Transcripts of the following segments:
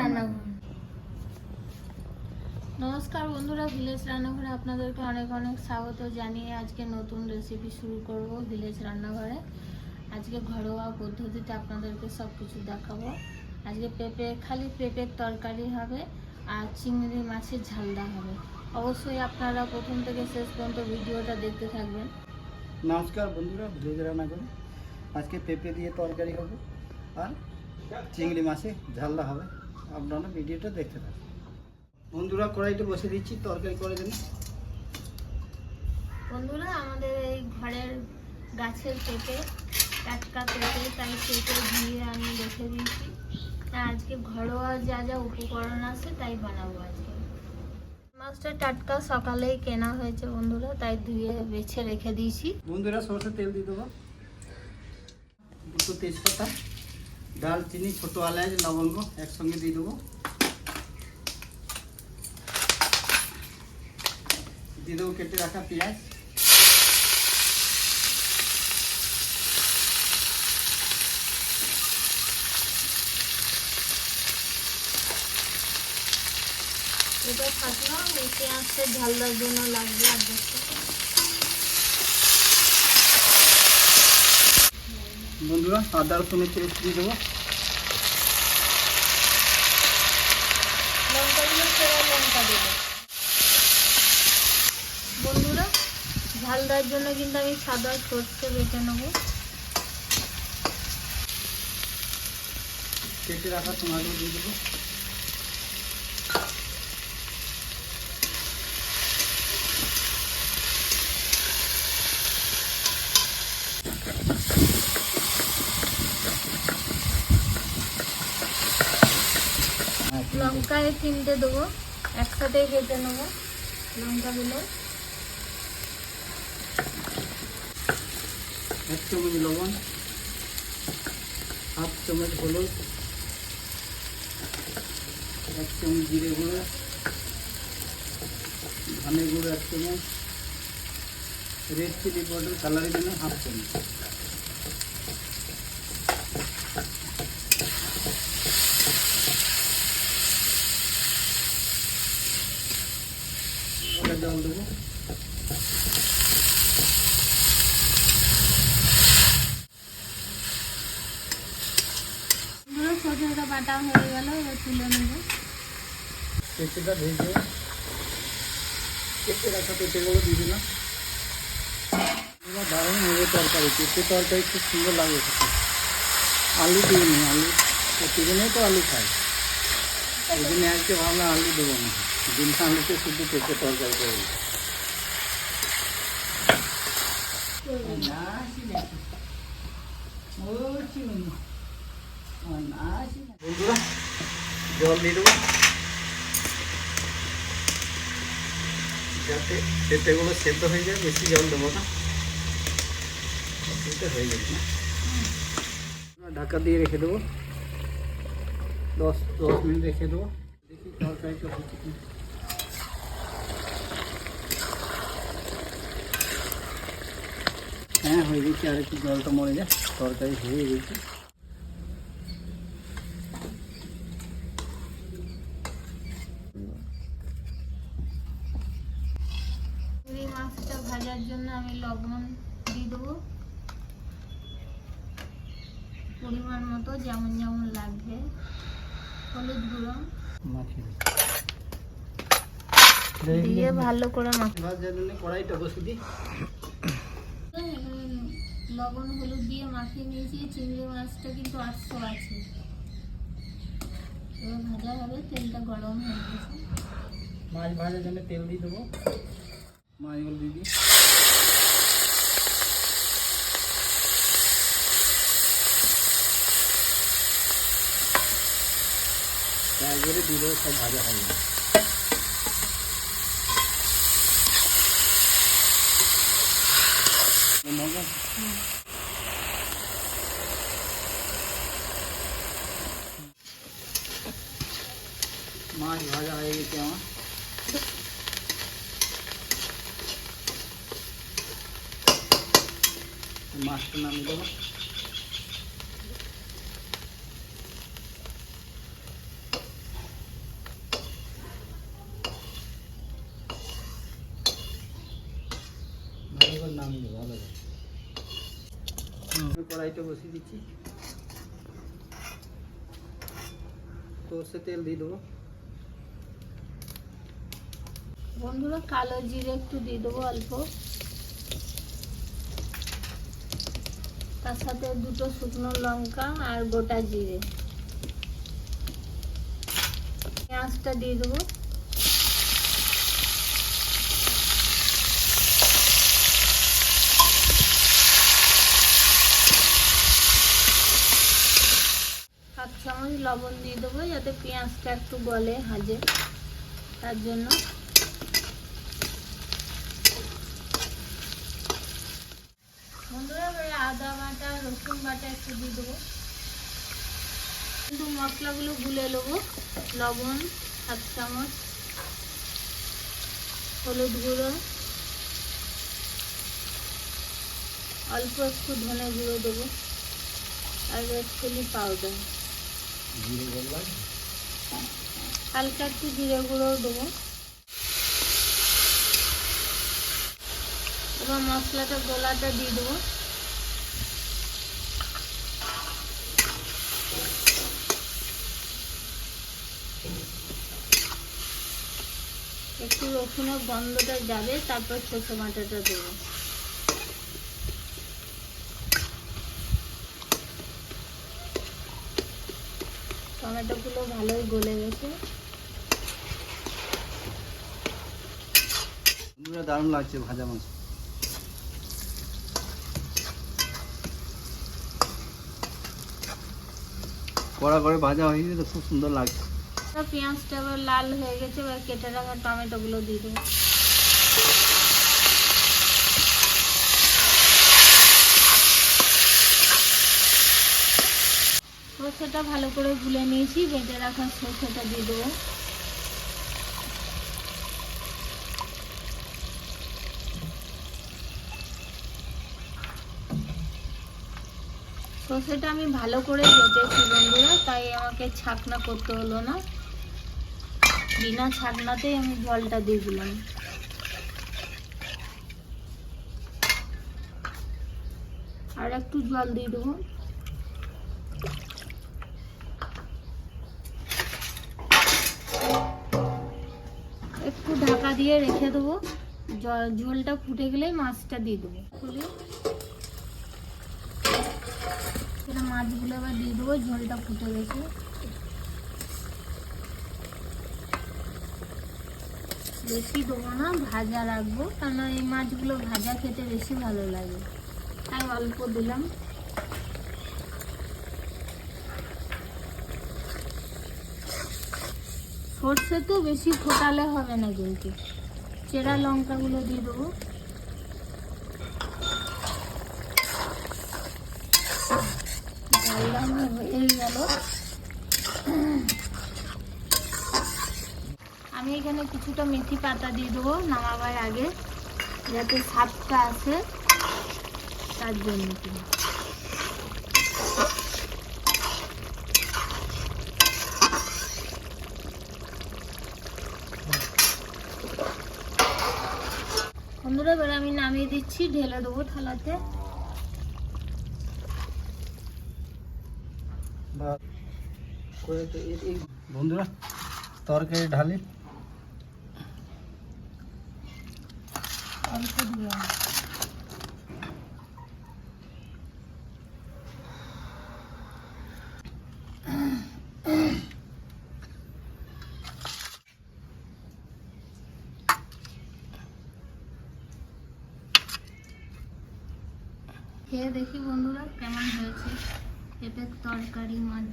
রান্নাঘর। নমস্কার বন্ধুরা, ভিলেজ রান্নাঘরে আপনাদেরকে অনেক অনেক স্বাগত জানিয়ে আজকে নতুন রেসিপি শুরু করব ভিলেজ রান্নাঘরে। আজকে ঘরোয়া পদ্ধতিতে আপনাদেরকে সব কিছু দেখাবো। আজকে পেঁপে, খালি পেঁপের তরকারি হবে আর চিংড়ি মাছের ঝালদা হবে। অবশ্যই আপনারা প্রথম থেকে শেষ পর্যন্ত ভিডিওটা দেখতে থাকবেন। নমস্কার বন্ধুরা, ভিলেজ রান্না করে আজকে পেঁপে দিয়ে তরকারি হবে আর চিংড়ি মাছে ঝালদা হবে। আপনারা ভিডিওটা দেখতে থাকুন। বন্ধুরা কড়াইতে বসে দিচ্ছি তরকারি করার জন্য বন্ধুরা আমাদের এই ঘরের গাছের পেঁপে টাটকা পেঁপে তাই পেঁপে ধুয়ে আমি রেখে দিয়েছি। আজকে ঘরোয়া যা যা উপকরণ আছে তাই বানাবো আজকে। মাছটা টাটকা সকালেই কেনা হয়েছে বন্ধুরা তাই ধুয়ে বেছে রেখে দিয়েছি। বন্ধুরা সরষে তেল দিয়ে দেবো। দুটো তেজপাতা। ডালচিনি ছোটো এলাচ, লবঙ্গ একসঙ্গে দিয়ে দেবো। দিয়ে দেবো কেটে রাখা পেঁয়াজ। এটা থাকল আসতে ঝালদার জন্য লাগবে আর বন্ধুরা আদা রসুনের পেস্ট দিয়ে দেবো। বন্ধুরা ঝাল দেওয়ার জন্য কিন্তু আমি সাদা সর্ষে বেটে নেব। কেটে রাখা তোমাদের দিয়ে দেবো। লঙ্কায় তিনটে দেবো, একসাথে কেটে নেব লঙ্কাগুলো। এক চামচ লবণ, হাফ চামচ হলুদ, এক চামচ জিরে গুঁড়ো ধানের গুঁড়ো এক চামচ রেড চিলি পাউডার কালারের জন্য হাফ চামচ ওটা জল দেবো পুরো সরষেটা বাটা হয়ে গেল এবার তুলে নেব পেঁপেটা ভেজে পেঁপে রাখা পেঁপেগুলো দিয়ে দিলাম এবার দারুণ হবে তরকারি পেঁপে তরকারি খুব সুন্দর লাগে খেতে আলু দিয়ে নি আলু প্রতিদিনে তো আলু খাই ওই জন্য আজকে ভাবলাম আলু দেবো না দিন আলুতে শুধু পেঁপে তরকারি করব জল দিয়ে দেবো যাতে পেঁপেগুলো সেদ্ধ হয়ে যায় বেশি জল দেবো না হয়ে যাবে না ঢাকা দিয়ে রেখে দেবো দশ দশ মিনিট রেখে দেবো দেখি তরকারিটা হচ্ছে হ্যাঁ হয়ে গেছে, আর একটু জলটা মরে যায় তরকারি হয়ে গেছে চিংড়ি মাছটা ভাজার জন্য আমি লবণ দিয়ে দেবো পরিমাণ মতো যেমন যেমন লাগবে। হলুদ গুঁড়ো। মাখিয়ে দিয়ে ভালো করে কড়াইটা বসে দিই। লবণ হলুদ দিয়ে মাখিয়ে নিয়েছি। চিংড়ি মাছটা কিন্তু আটশো আছে। এবার ভাজা হবে তেলটা গরম হয়ে গেছে। মাছ ভাজার জন্য তেল দিয়ে দেবো। মাছগুলো দিয়ে দিই। একবারে দিয়ে দেবো সব ভাজা হবে মজা মাছ ভাজা হয়ে গেছে আমার মাছটা নামিয়ে দেবো কড়াইটা বসিয়ে দিচ্ছি। সর্ষে তেল দিয়ে দেবো। বন্ধুরা, কালো জিরে একটু দিয়ে দেবো অল্প। তার সাথে দুটো শুকনো লঙ্কা আর গোটা জিরে। পেঁয়াজটা দিয়ে দেবো হাফ চামচ লবণ দিয়ে দেবো যাতে পেঁয়াজটা একটু গলে হাজে। তার জন্য। এবারে আদা বাটা, রসুন বাটা একটু দিয়ে দেবো। কিন্তু মশলাগুলো গুলে নেব। লবণ হাফ চামচ। হলুদ গুঁড়ো। অল্প একটু ধনে গুঁড়ো দেবো। আর রেড চিলি পাউডার। হালকা একটু জিরে গুঁড়ো দেবো। এবার মশলাটা গোলাটা দিয়ে দেবো। একটু রসুনের গন্ধটা যাবে, তারপর সরষে বাটাটা দেবো। টমেটোগুলো ভালোই গলে গেছে। দারুণ লাগছে ভাজা মাছ। কড়া করে ভাজা হয়ে গেছে তো খুব সুন্দর লাগছে। তো পেঁয়াজটা লাল হয়ে গেছে এবার কেটে রাখা টমেটোগুলো দিয়ে দেবো। সর্ষেটা ভালো করে গুলে নিয়েছি বেটে রাখা সর্ষেটা দিয়ে দেবো। সর্ষেটা আমি ভালো করে বেটেছি বন্ধুরা, তাই আমাকে ছাকনা করতে হলো না। বিনা ছাকনাতেই আমি জলটা দিয়ে দিলাম। আর একটু জল দিয়ে দেবো। দিয়ে রেখে দেবো। জল- ঝোলটা ফুটে গেলেই মাছটা দিয়ে দেবো। এবার মাছগুলো এবার দিয়ে দেবো, ঝোলটা ফুটে গেছে। বেশি দেবো না, ভাজা রাখব। কারণ এই মাছগুলো ভাজা খেতে বেশি ভালো লাগে। তাই অল্প দিলাম। সর্ষে তো বেশি ফোটালে হবে না কিন্তু। চেরা লঙ্কাগুলো দিয়ে দেবো। গেল। আমি এখানে কিছুটা মেথি পাতা দিয়ে দেবো নামাবার আগে, যাতে স্বাদটা আসে তার জন্য। বন্ধুরা এবার আমি নামিয়ে দিচ্ছি ঢেলে দেবো থালাতে। বন্ধুরা তরকারি ঢালি। অল্প দিয়ে খেয়ে দেখি বন্ধুরা কেমন হয়েছে। পেঁপের তরকারি মাছ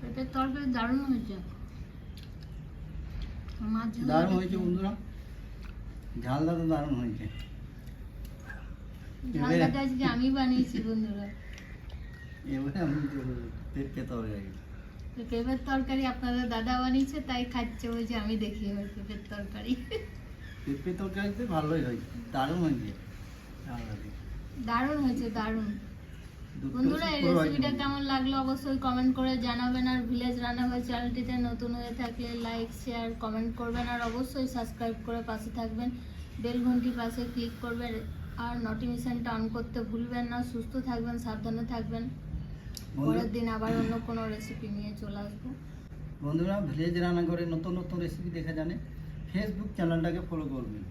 পেঁপের তরকারি দারুণ হয়েছে। মাছ দারুণ হয়েছে বন্ধুরা। ঝালটা তো দারুণ হয়েছে। ঝালটা আজকে আমি বানিয়েছি বন্ধুরা। এবারে আমি পেঁপে তরকারি। পেঁপের তরকারি আপনাদের দাদা বানিয়েছে তাই খাচ্ছে বলছে আমি দেখি এবার পেঁপের তরকারি। পেঁপে তরকারিতে ভালোই হয়েছে দারুণ হয়েছে দারুণ হয়েছে দারুণ। বন্ধুরা এই রেসিপিটা কেমন লাগল অবশ্যই কমেন্ট করে জানাবেন আর ভিলেজ রান্নাঘর চ্যানেলটিতে নতুন হয়ে থাকলে লাইক শেয়ার কমেন্ট করবেন আর অবশ্যই সাবস্ক্রাইব করে পাশে থাকবেন। বেল ঘন্টি পাশে ক্লিক করবেন আর নোটিফিকেশনটা অন করতে ভুলবেন না সুস্থ থাকবেন সাবধানে থাকবেন। পরের দিন আবার অন্য কোনো রেসিপি নিয়ে চলে আসব। বন্ধুরা ভিলেজ রান্নাঘরে নতুন নতুন রেসিপি দেখা জানে। ফেসবুক চ্যানেলটাকে ফলো করবেন।